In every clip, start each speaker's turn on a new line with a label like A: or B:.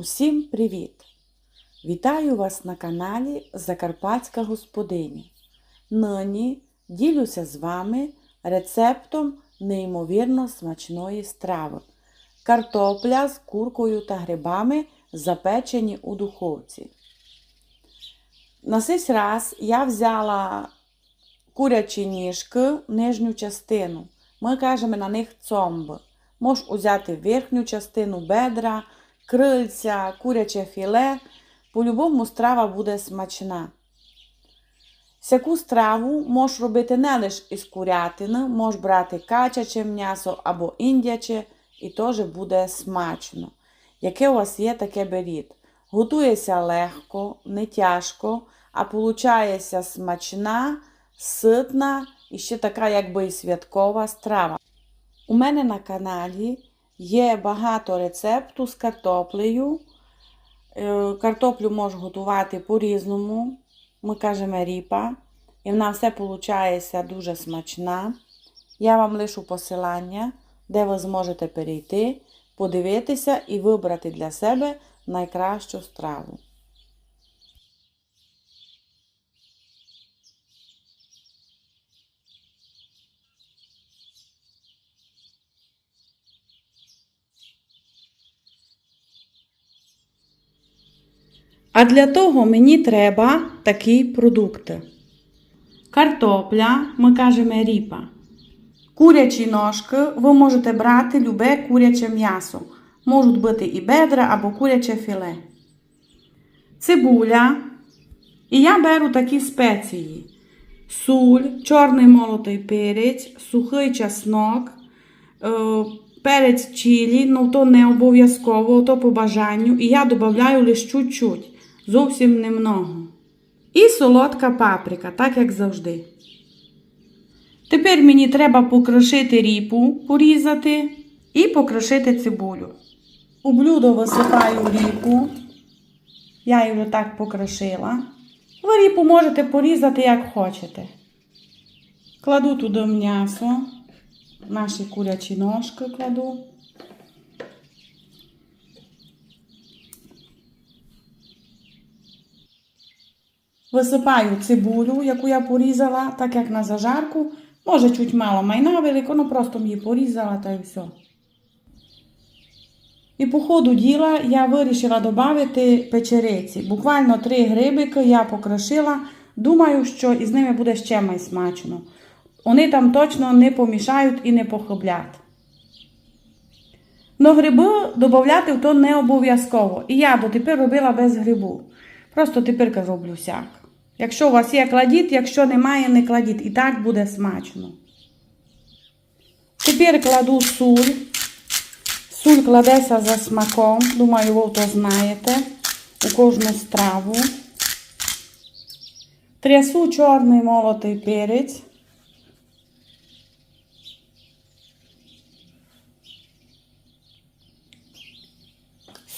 A: Усім привіт! Вітаю вас на каналі Закарпатська господиня. Нині ділюся з вами рецептом неймовірно смачної страви. Картопля з куркою та грибами, запечені у духовці. На цей раз я взяла курячі ніжки, нижню частину. Ми кажемо на них цомби. Можеш взяти верхню частину бедра, крильця, куряче філе. По-любому страва буде смачна. Всяку страву можеш робити не лише із курятини, можеш брати качаче м'ясо або індяче, і теж буде смачно. Яке у вас є, таке беріть. Готується легко, не тяжко, а получається смачна, ситна і ще така, якби і святкова страва. У мене на каналі є багато рецепту з картоплею. Е, Картоплю можу готувати по-різному. Ми кажемо ріпа. І вона все виходить дуже смачна. Я вам лишу посилання, де ви зможете перейти, подивитися і вибрати для себе найкращу страву. А для того мені треба такі продукти. Картопля, ми кажемо ріпа. Курячі ножки ви можете брати любе куряче м'ясо. Можуть бути і бедра або куряче філе. Цибуля. І я беру такі спеції: суль, чорний молотий перець, сухий чеснок, е, перець чилі, ну то не обов'язково, то по бажанню. І я додаю лише чуть-чуть, зовсім немного. І солодка паприка, так як завжди. Тепер мені треба покрошити ріпу, порізати і покрошити цибулю. У блюдо висипаю ріпу. Я її вже так покрошила. Ви ріпу можете порізати, як хочете. Кладу туди м'ясо, наші курячі ножки кладу. Висипаю цибулю, яку я порізала, так як на зажарку. Може, чуть мало майна велико, ну просто її порізала та й все. І по ходу діла я вирішила додати печериці. Буквально три грибики я покрошила. Думаю, що із ними буде ще май смачно. Вони там точно не помішають і не похиблять. Но гриби додати в то не обов'язково. І я дотепер робила без грибу. Просто тепер роблю всяк. Якщо у вас є кладіть, якщо немає, не кладіть. І так буде смачно. Тепер кладу суль. Суль кладеться за смаком. Думаю, ви то знаєте. У кожну страву. Трясу чорний молотий перець.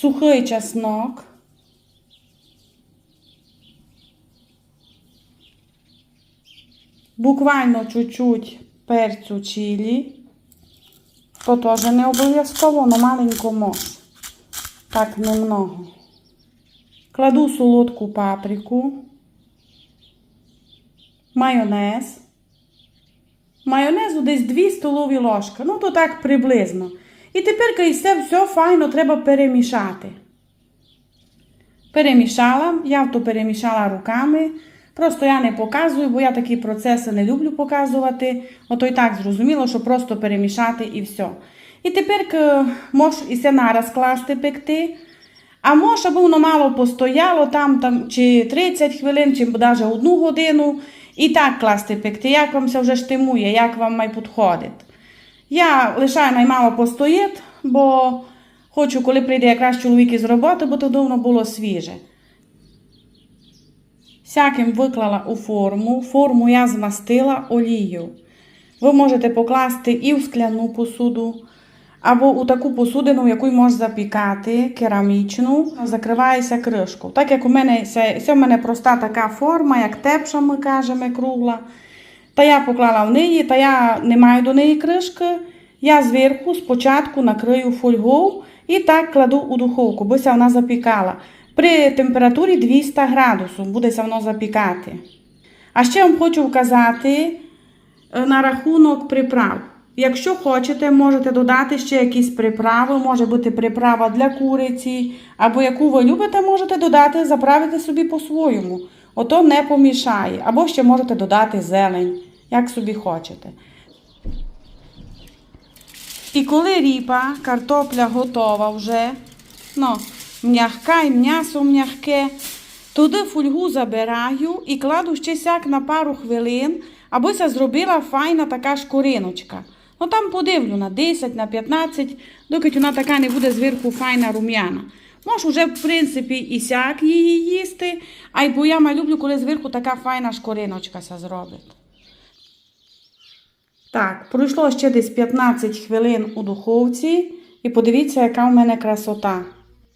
A: Сухий чеснок. Буквально чуть-чуть перцю чилі. То теж не обов'язково, але маленько мож. Так немного. Кладу солодку паприку. Майонез. Майонезу десь 2 столові ложки. Ну, то так приблизно. І тепер і все, все файно треба перемішати. Перемішала, я то перемішала руками. Просто я не показую, бо я такі процеси не люблю показувати. Ото і так зрозуміло, що просто перемішати і все. І тепер можеш і все нараз класти пекти. А може, аби воно мало постояло там, там чи 30 хвилин, чи навіть одну годину. І так класти пекти, як вам це вже штимує, як вам май підходить. Я лишаю наймало постоїть, бо хочу, коли прийде якраз чоловік із роботи, бо то давно було свіже. Всяким виклала у форму. Форму я змастила олією. Ви можете покласти і в скляну посуду, або у таку посудину, яку можна запікати, керамічну, закривається кришку. Так як у мене це, у мене проста така форма, як тепша, ми кажемо, кругла. Та я поклала в неї, та я не маю до неї кришки. Я зверху спочатку накрию фольгою І так кладу у духовку, бося вона запікала. При температурі 200 градусів будеся воно запікати. А ще вам хочу вказати е, на рахунок приправ. Якщо хочете, можете додати ще якісь приправи, може бути приправа для куриці, або яку ви любите, можете додати, заправити собі по-своєму. Ото не помішає. Або ще можете додати зелень, як собі хочете. І коли ріпа, картопля готова вже, ну, м'яка і м'ясо м'яке, туди фольгу забираю і кладу ще сяк на пару хвилин, абося зробила файна така шкуриночка. Ну там подивлю на 10, на 15, доки вона така не буде зверху файна рум'яна. Можеш уже, в принципі, і сяк її їсти, а й бо я ма люблю, коли зверху така файна шкуриночка зробить. Так, пройшло ще десь 15 хвилин у духовці, і подивіться, яка в мене красота.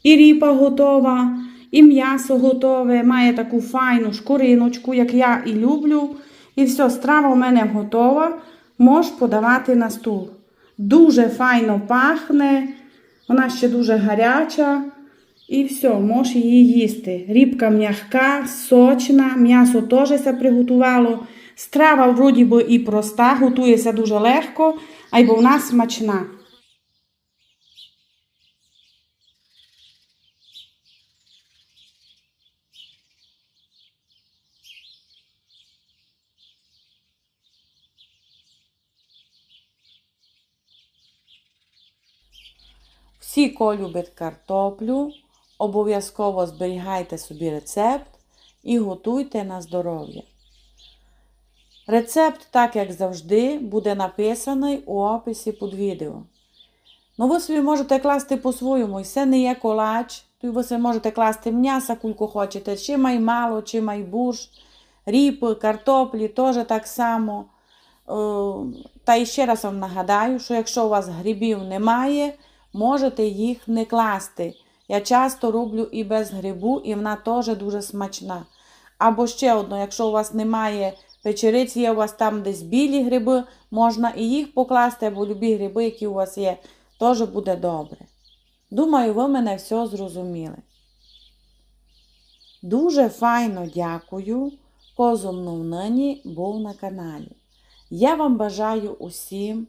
A: І ріпа готова, і м'ясо готове, має таку файну шкуриночку, як я і люблю. І все, страва у мене готова. Можеш подавати на стул. Дуже файно пахне, вона ще дуже гаряча. І все, можеш її їсти. Рібка м'яка, сочна, м'ясо теж се приготувало. Страва вроді би і проста, готується дуже легко, а й вона смачна. Всі, ко любить картоплю, обов'язково зберігайте собі рецепт і готуйте на здоров'я. Рецепт, так як завжди, буде написаний у описі під відео. Ну, ви собі можете класти по-своєму, і це не є колач, то ви собі можете класти м'яса, кульку хочете, чи май мало, чи май бурш, ріпи, картоплі, теж так само. Е, Та ще раз вам нагадаю, що якщо у вас грибів немає, можете їх не класти. Я часто роблю і без грибу, і вона теж дуже смачна. Або ще одно, якщо у вас немає печериць, є у вас там десь білі гриби, можна і їх покласти, або любі гриби, які у вас є, теж буде добре. Думаю, ви мене все зрозуміли. Дуже файно дякую, козу мною нині був на каналі. Я вам бажаю усім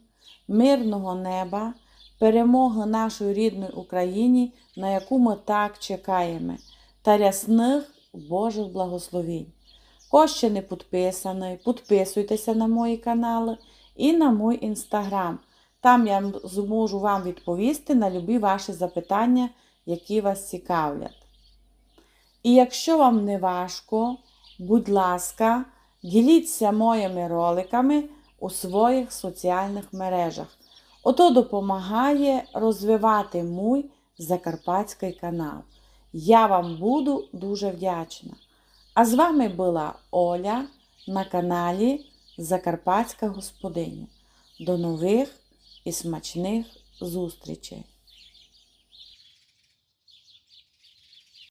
A: мирного неба, перемоги нашої рідної Україні, на яку ми так чекаємо, та рясних Божих благословінь. Хто ще не підписаний, підписуйтеся на мої канали і на мій інстаграм. Там я зможу вам відповісти на любі ваші запитання, які вас цікавлять. І якщо вам не важко, будь ласка, діліться моїми роликами у своїх соціальних мережах. Ото допомагає розвивати мій закарпатський канал. Я вам буду дуже вдячна. А з вами була Оля на каналі Закарпатська Господиня. До нових і смачних зустрічей!